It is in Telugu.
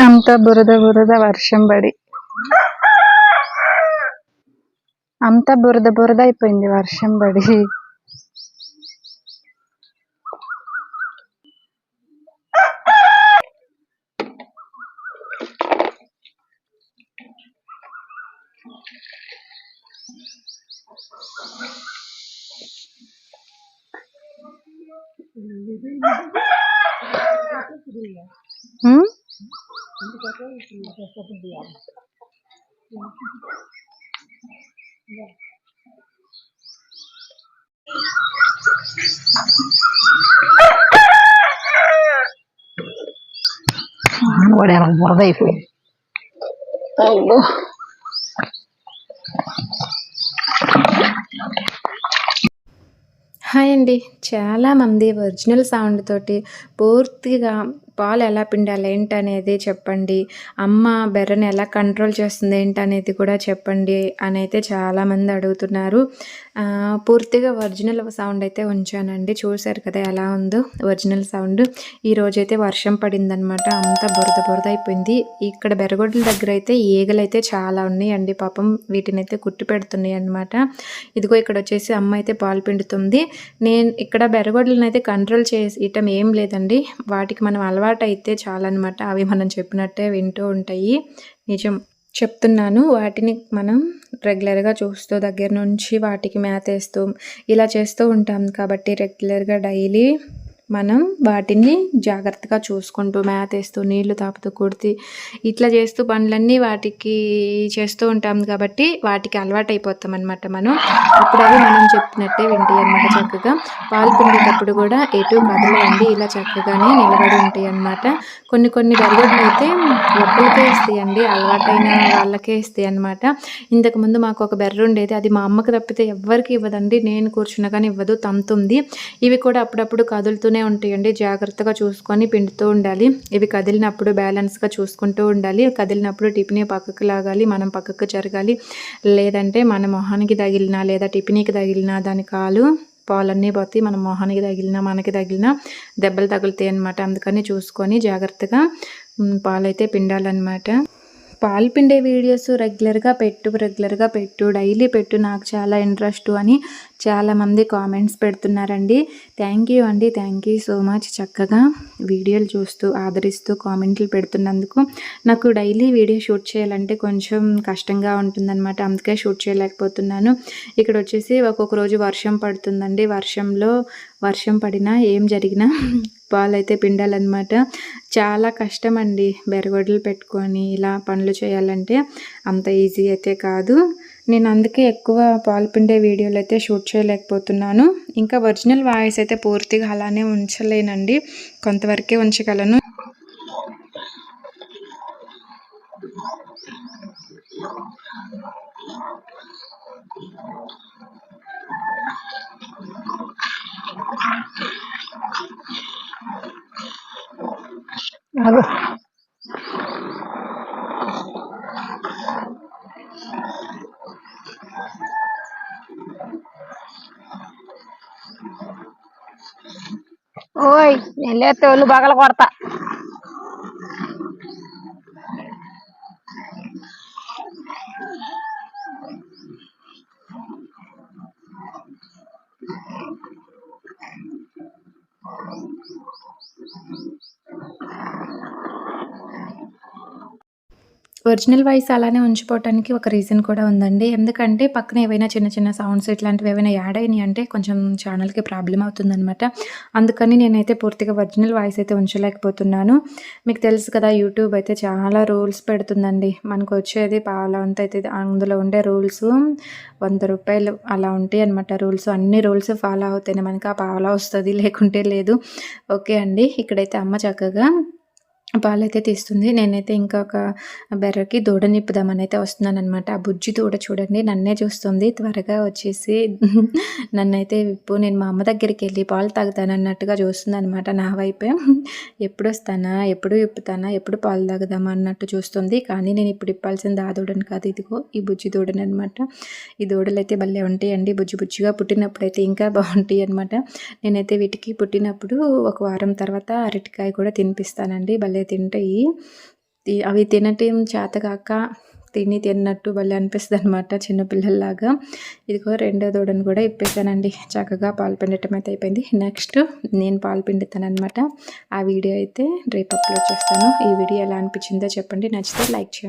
అంత బురద బురద వర్షం పడి. అంత బురద బురద అయిపోయింది వర్షం పడి. ఉమ్? కూడా బురద అయిపోయింది అబ్బో. హాయ్ అండి. చాలామంది ఒరిజినల్ సౌండ్ తోటి పూర్తిగా పాలు ఎలా పిండాలి ఏంటనేది చెప్పండి. అమ్మ బెర్రని ఎలా కంట్రోల్ చేస్తుంది ఏంటనేది కూడా చెప్పండి అని అయితే చాలామంది అడుగుతున్నారు. పూర్తిగా ఒరిజినల్ సౌండ్ అయితే ఉంచానండి. చూశారు కదా ఎలా ఉందో ఒరిజినల్ సౌండ్ ఈ రోజైతే వర్షం పడిందనమాట అంతా బురద బురద అయిపోయింది. ఇక్కడ బెరగొడ్ల దగ్గర అయితే ఈగలు అయితే చాలా ఉన్నాయండి. పాపం వీటిని అయితే కుట్టి పెడుతున్నాయి అనమాట ఇదిగో ఇక్కడ వచ్చేసి అమ్మ అయితే పాలు పిండుతుంది. నేను ఇక్కడ బెరగొడ్లను అయితే కంట్రోల్ చేయటం ఏం లేదండి. వాటికి మనం అలవాటు అయితే చాలన్నమాట. అవి మనం చెప్పినట్టే వింటూ ఉంటాయి. నిజం. చెప్తున్నాను. వాటిని మనం రెగ్యులర్గా చూస్తూ దగ్గర నుంచి వాటికి మేత వేస్తూ ఇలా చేస్తూ ఉంటాం. కాబట్టి రెగ్యులర్గా డైలీ మనం వాటిని జాగ్రత్తగా చూసుకుంటూ మేత వేస్తూ నీళ్ళు తాపుతూ కుడితే ఇట్లా చేస్తూ పనులన్నీ వాటికి చేస్తూ ఉంటాం కాబట్టి వాటికి అలవాటు అయిపోతాం అనమాట మనం. అప్పుడు అవి మనం చెప్పినట్టే వింటాయి అనమాట చక్కగా. పాలు పిండేటప్పుడు కూడా ఎటు కదలవండి ఇలా చక్కగానే నిలబడి ఉంటాయి అనమాట కొన్ని కొన్ని బెరగొడ్లు అయితే ఒక్కరికే ఇస్తాయండి అలవాటైన వాళ్ళకే ఇస్తాయి అనమాట ఇంతకుముందు మాకు ఒక బెర్ర ఉండేది అది మా అమ్మకి తప్పితే ఎవ్వరికి ఇవ్వదండి. నేను కూర్చున్నా కానీ ఇవ్వదు తంతుంది. ఇవి కూడా అప్పుడప్పుడు కదులుతూనే ఉంటాయండి. జాగ్రత్తగా చూసుకొని పిండుతూ ఉండాలి. ఇవి కదిలినప్పుడు బ్యాలెన్స్గా చూసుకుంటూ ఉండాలి. కదిలినప్పుడు టిఫినీ పక్కకు లాగాలి. మనం పక్కకు జరగాలి. లేదంటే మన మొహానికి తగిలినా లేదా టిఫినీకి తగిలినా దాని కాలు పాలన్నీ పోతాయి మన మొహానికి తగిలినా మనకి తగిలినా దెబ్బలు తగులుతాయి అనమాట అందుకని చూసుకొని జాగ్రత్తగా పాలైతే పిండాలన్నమాట. పాలు పిండే వీడియోస్ రెగ్యులర్గా పెట్టు రెగ్యులర్గా పెట్టు డైలీ పెట్టు. నాకు చాలా ఇంట్రెస్ట్ అని చాలామంది కామెంట్స్ పెడుతున్నారండి. థ్యాంక్ యూ అండి. Thank you so much. చక్కగా వీడియోలు చూస్తూ ఆదరిస్తూ కామెంట్లు పెడుతున్నందుకు నాకు డైలీ వీడియో షూట్ చేయాలంటే కొంచెం కష్టంగా ఉంటుందన్నమాట. అందుకే షూట్ చేయలేకపోతున్నాను. ఇక్కడ వచ్చేసి ఒక్కొక్క రోజు వర్షం పడుతుందండి. వర్షంలో వర్షం పడినా ఏం జరిగినా పాలైతే పిండాలన్నమాట. చాలా కష్టం అండి బెరగొడ్లు పెట్టుకొని ఇలా పనులు చేయాలంటే. అంత ఈజీ అయితే కాదు. నేను అందుకే ఎక్కువ పాలు పిండే వీడియోలు అయితే షూట్ చేయలేకపోతున్నాను. ఇంకా ఒరిజినల్ వాయిస్ అయితే పూర్తిగా అలానే ఉంచలేనండి. కొంతవరకే ఉంచగలను. അത് ಓಯ್ ಎಲ್ಲೇ ತೋಲು ಬಾಗಲ ಕೊಡ್ತಾ Thank you. ఒరిజినల్ వాయిస్ అలానే ఉంచిపోవటానికి ఒక రీజన్ కూడా ఉందండి. ఎందుకంటే పక్కన ఏవైనా చిన్న చిన్న సౌండ్స్ ఇట్లాంటివి ఏవైనా యాడ్ అయినాయి అంటే కొంచెం ఛానల్కి ప్రాబ్లం అవుతుందనమాట అందుకని నేనైతే పూర్తిగా ఒరిజినల్ వాయిస్ అయితే ఉంచలేకపోతున్నాను. మీకు తెలుసు కదా యూట్యూబ్ అయితే చాలా రూల్స్ పెడుతుందండి. మనకు వచ్చేది పాలవంత అయితే అందులో ఉండే రూల్స్ వంద రూపాయలు అలా ఉంటాయి అనమాట రూల్స్. అన్ని రూల్స్ ఫాలో అవుతాయి మనకి ఆ పావలా వస్తుంది లేకుంటే లేదు. ఓకే అండి. ఇక్కడైతే అమ్మ చక్కగా పాలైతే తీస్తుంది. నేనైతే ఇంకొక బెర్రకి దూడ నిప్పుదామని అయితే వస్తున్నాను అనమాట ఆ బుజ్జి దూడ చూడండి నన్నే చూస్తుంది. త్వరగా వచ్చేసి నన్నైతే విప్పు నేను మా అమ్మ దగ్గరికి వెళ్ళి పాలు తాగుతాను అన్నట్టుగా చూస్తుంది అనమాట నా వైపే. ఎప్పుడు వస్తానా ఎప్పుడు విప్పుతానా? ఎప్పుడు పాలు తాగుదామా? అన్నట్టు చూస్తుంది. కానీ నేను ఇప్పుడు ఇప్పాల్సింది ఆ దూడని కాదు ఇదిగో ఈ బుజ్జి దూడని అనమాట ఈ దూడలు అయితే భలే ఉంటాయండి. బుజ్జి బుజ్జిగా పుట్టినప్పుడు అయితే ఇంకా బాగుంటాయి అనమాట నేనైతే వీటికి పుట్టినప్పుడు ఒక వారం తర్వాత అరటికాయ కూడా తినిపిస్తానండి. భలే తింటాయి. అవి తినటం చేతగాక తిని తిన్నట్టు భలే అనిపిస్తుంది అనమాట చిన్నపిల్లల్లాగా ఇదిగో రెండో దూడను కూడా ఇప్పేసానండి. చక్కగా పాలు పిండటం అయితే అయిపోయింది. నెక్స్ట్ నేను పాలు పిండుతాననమాట ఆ వీడియో అయితే రేపు అప్లోడ్ చేస్తాను. ఈ వీడియో ఎలా అనిపించిందో చెప్పండి. నచ్చితే లైక్ చేయండి.